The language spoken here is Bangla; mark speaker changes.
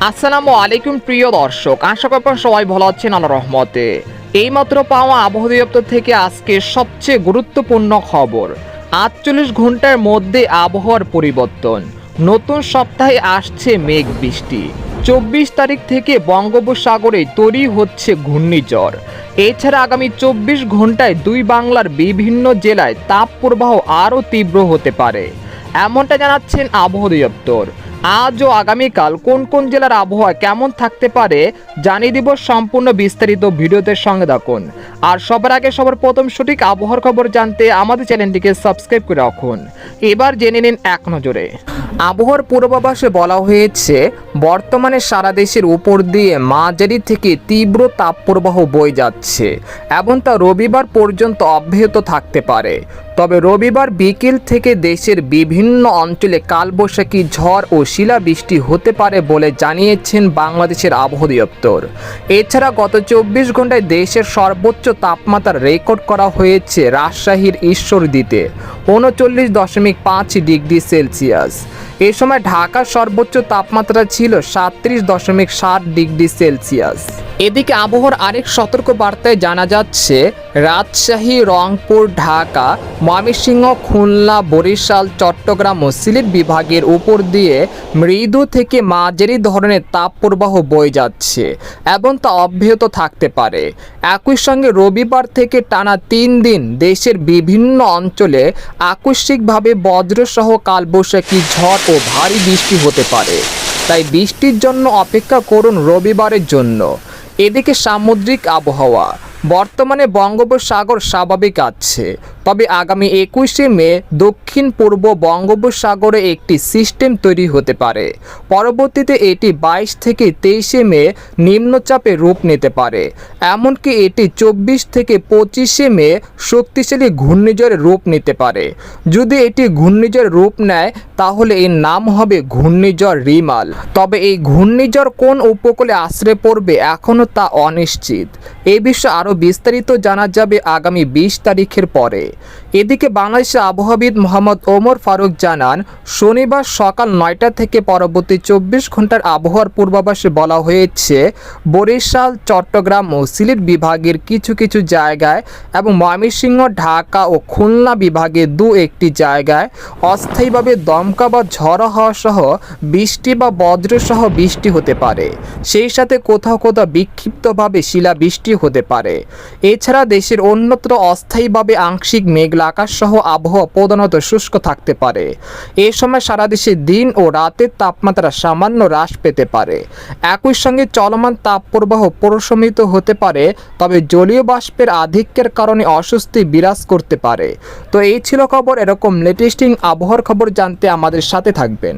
Speaker 1: আসসালামু আলাইকুম প্রিয় দর্শক, আশা করি সবাই ভালো আছেন আল্লাহ রহমতে। এইমাত্র পাওয়া আবহাওয়া দপ্তর থেকে আজকে সবচেয়ে গুরুত্বপূর্ণ খবর, আটচল্লিশ ঘণ্টার মধ্যে আবহাওয়ার পরিবর্তন। নতুন সপ্তাহে আসছে মেঘ বৃষ্টি। চব্বিশ তারিখ থেকে বঙ্গোপসাগরে তৈরি হচ্ছে ঘূর্ণিঝড়। এছাড়া আগামী চব্বিশ ঘন্টায় দুই বাংলার বিভিন্ন জেলায় তাপপ্রবাহ আরও তীব্র হতে পারে। এমনটা জানাচ্ছেন আবহাওয়া দপ্তর। আজ ও আগামীকাল কোন কোন জেলার আবহাওয়া কেমন থাকতে পারে জানিয়ে দিব সম্পূর্ণ বিস্তারিত ভিডিওতে সঙ্গে থাকুন। আর সবার আগে সবার প্রথম সঠিক আবহাওয়ার খবর জানতে আমাদের চ্যানেলটিকে সাবস্ক্রাইব করে রাখুন। এবার জেনে নিন এক নজরে। আবহাওয়ার পূর্বাভাসে বলা হয়েছে, বর্তমানে সারা দেশের উপর দিয়ে মাঝারি থেকে তীব্র তাপপ্রবাহ বয়ে যাচ্ছে এবং তা রবিবার পর্যন্ত অব্যাহত থাকতে পারে। তবে রবিবার বিকেল থেকে দেশের বিভিন্ন অঞ্চলে কালবৈশাখী ঝড় ও শিলাবৃষ্টি হতে পারে বলে জানিয়েছেন বাংলাদেশের আবহাওয়া দপ্তর। এছাড়া গত চব্বিশ ঘন্টায় দেশের সর্বোচ্চ তাপমাত্রা রেকর্ড করা হয়েছে রাজশাহীর ঈশ্বরদীতে, উনচল্লিশ দশমিক পাঁচ ডিগ্রি সেলসিয়াস। এ সময় ঢাকার সর্বোচ্চ তাপমাত্রা ছিল সাতত্রিশ দশমিক সাত ডিগ্রি সেলসিয়াস। এদিকে আবহাওয়ার আরেক সতর্ক বার্তায় জানা যাচ্ছে, রাজশাহী, রংপুর, ঢাকা, ময়মনসিংহ, খুলনা, বরিশাল, চট্টগ্রাম ও সিলেট বিভাগের উপর দিয়ে মৃদু থেকে মাঝারি ধরনের তাপপ্রবাহ বয়ে যাচ্ছে এবং তা অব্যাহত থাকতে পারে। একই সঙ্গে রবিবার থেকে টানা তিন দিন দেশের বিভিন্ন অঞ্চলে আকস্মিকভাবে বজ্রসহ কালবৈশাখী ঝড় ও ভারী বৃষ্টি হতে পারে। তাই বৃষ্টির জন্য অপেক্ষা করুন রবিবারের জন্য। এদিকে সামুদ্রিক আবহাওয়া। বর্তমানে বঙ্গোপসাগর স্বাভাবিক আছে। তবে আগামী একুশে মে দক্ষিণ পূর্ব বঙ্গোপসাগরে একটি সিস্টেম তৈরি হতে পারে। পরবর্তীতে এটি বাইশ থেকে তেইশে মে নিম্নচাপে রূপ নিতে পারে। এমনকি এটি চব্বিশ থেকে পঁচিশে মে শক্তিশালী ঘূর্ণিঝড়ের রূপ নিতে পারে। যদি এটি ঘূর্ণিঝড় রূপ নেয়, তাহলে এর নাম হবে ঘূর্ণিঝড় রিমাল। তবে এই ঘূর্ণিঝড় কোন উপকূলে আশ্রে পড়বে এখনও তা অনিশ্চিত। এই বিষয়ে আরও বিস্তারিত জানা যাবে আগামী বিশ তারিখের পরে। এদিকে বাংলাদেশের আবহাওয়াবিদ মোহাম্মদ ওমর ফারুক জানান, শনিবার সকাল নয়টা থেকে পরবর্তী চব্বিশ ঘণ্টার আবহাওয়ার পূর্বাভাসে বলা হয়েছে, বরিশাল, চট্টগ্রাম ও সিলেট বিভাগের কিছু কিছু জায়গায় এবং ময়মনসিংহ, ঢাকা ও খুলনা বিভাগের দু একটি জায়গায় অস্থায়ীভাবে দমকা বা ঝড়ো হওয়া সহ বৃষ্টি বা বজ্রসহ বৃষ্টি হতে পারে। সেই সাথে কোথাও কোথাও বিক্ষিপ্তভাবে শিলাবৃষ্টি হতে পারে। এছাড়া দেশের অন্যত্র অস্থায়ীভাবে আংশিক মেঘলা আকাশ সহ আবহাওয়া প্রধানত শুষ্ক থাকতে পারে। এ সময় সারা দেশে দিন ও রাতের তাপমাত্রা সামান্য হ্রাস পেতে পারে। একই সঙ্গে চলমান তাপপ্রবাহ প্রশমিত হতে পারে, তবে জলীয় বাষ্পের আধিক্যের কারণে অস্বস্তি বিরাজ করতে পারে। তো এই ছিল খবর, এরকম লেটেস্টিং আবহাওয়ার খবর জানতে আমাদের সাথে থাকবেন।